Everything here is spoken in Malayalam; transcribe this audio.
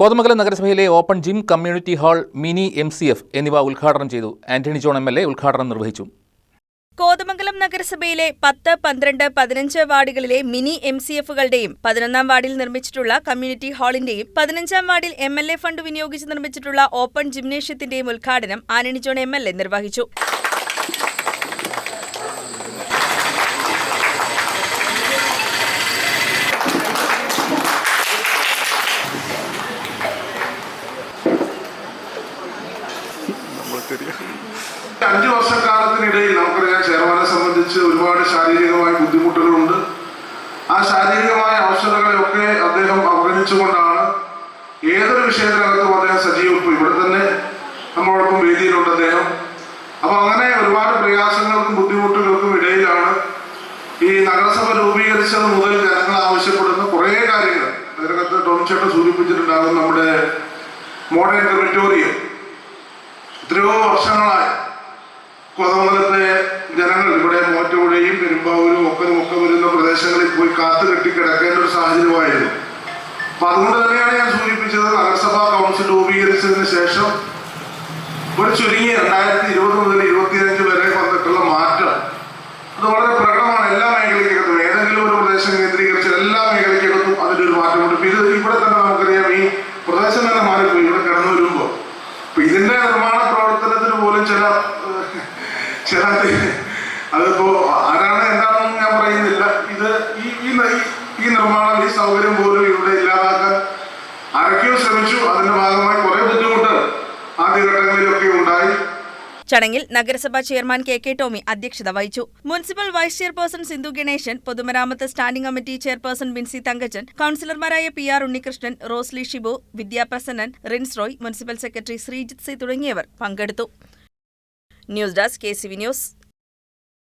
കോതമംഗലം നഗരസഭയിലെ open gym community hall mini M C F എന്നിവ ഉദ്ഘാടനം ചെയ്തു. Antony John M L A ഉദ്ഘാടനം നിർവഹിച്ചു. കോതമംഗലം നഗരസഭയിലെ പത്ത് പന്ത്രണ്ട് പതിനഞ്ച് വാർഡുകളിലെ മിനി എം സി എഫുകളുടെയും പതിനൊന്നാം വാർഡിൽ നിർമ്മിച്ചിട്ടുള്ള കമ്മ്യൂണിറ്റി ഹാളിന്റെയും പതിനഞ്ചാം വാർഡിൽ എം എൽ എ ഫണ്ട് വിനിയോഗിച്ച് നിർമ്മിച്ചിട്ടുള്ള ഓപ്പൺ ജിംനേഷ്യത്തിന്റെയും ഉദ്ഘാടനം Antony John M L A നിർവഹിച്ചു. അഞ്ചു വർഷക്കാലത്തിനിടയിൽ നമുക്കറിയാം ചെയർമാനെ സംബന്ധിച്ച് ഒരുപാട് ശാരീരികമായ ബുദ്ധിമുട്ടുകളുണ്ട്. ആ ശാരീരികമായ അവശതകളെയൊക്കെ അദ്ദേഹം അവഗണിച്ചുകൊണ്ടാണ് ഏതൊരു വിഷയത്തിനകത്തും അദ്ദേഹം സജീവം ഇവിടെ തന്നെ നമ്മളോടൊപ്പം വേദിയിലുണ്ട് അദ്ദേഹം. അപ്പൊ അങ്ങനെ ഒരുപാട് പ്രയാസങ്ങൾക്കും ബുദ്ധിമുട്ടുകൾക്കും ഇടയിലാണ് ഈ നഗരസഭ രൂപീകരിച്ചത് മുതൽ ജനങ്ങൾ ആവശ്യപ്പെടുന്ന കുറേ കാര്യങ്ങൾ. അതിനകത്ത് ടോം ചേട്ടൻ സൂചിപ്പിച്ചിട്ടുണ്ടാകും നമ്മുടെ മോഡേൺ ക്രിമിറ്റോറിയം എത്രയോ വർഷങ്ങളായി. കോതമംഗലത്തെ ജനങ്ങൾ ഇവിടെ മോറ്റുപുഴയും പെരുമ്പാവൂരും ഒക്കെ ഒക്കെ വരുന്ന പ്രദേശങ്ങളിൽ പോയി കാത്തു കെട്ടി കിടക്കേണ്ട ഒരു സാഹചര്യമായിരുന്നു. അപ്പൊ അതുകൊണ്ട് തന്നെയാണ് ഞാൻ സൂചിപ്പിച്ചത് നഗരസഭാ കൗൺസിൽ രൂപീകരിച്ചതിന് ശേഷം ഒരു ചുരുങ്ങിയ രണ്ടായിരത്തി ഇരുപത് മുതൽ ഇരുപത്തിയഞ്ച് വരെ വന്നിട്ടുള്ള മാറ്റം. അത് വളരെ പ്രകടമാണ് എല്ലാ മേഖലയ്ക്കകത്തും. ഏതെങ്കിലും ഒരു പ്രദേശം കേന്ദ്രീകരിച്ച് എല്ലാ മേഖലയ്ക്കകത്തും അതിന്റെ ഒരു മാറ്റമുണ്ട് ഇപ്പൊ ഇത് ഇവിടെ തന്നെ നമുക്കറിയാം ഈ പ്രദേശം തന്നെ മാറിപ്പോയി ഇവിടെ കടന്നു വരുമ്പോൾ അപ്പൊ ഇതിന്റെ നിർമ്മാണ പ്രവർത്തനത്തിന് പോലും ചില ചില അതിപ്പോ ആരാണ് എന്താണെന്ന് ഞാൻ പറയുന്നില്ല. ഇത് ഈ- ഈ നിർമ്മാണം ഈ സൗകര്യം പോലും ഇവിടെ ഇല്ലാതാക്കാൻ ആരൊക്കെയോ ശ്രമിച്ചു. അതിന്റെ ഭാഗമായി കുറെ ബുദ്ധിമുട്ട് ആദ്യഘട്ടങ്ങളിലൊക്കെ ഉണ്ടായി. ചടങ്ങിൽ നഗരസഭാ ചെയർമാൻ കെ കെ ടോമി അധ്യക്ഷത വഹിച്ചു. Municipal vice chairperson Sindhu Ganesan പൊതുമരാമത്ത് standing committee chairperson Binsy Thankachan കൌൺസിലർമാരായ P R Unnikrishnan Rosily Shibu Vidyaprasannan Rins Roy municipal secretary Sreejith C തുടങ്ങിയവർ പങ്കെടുത്തു. News desk K C V news.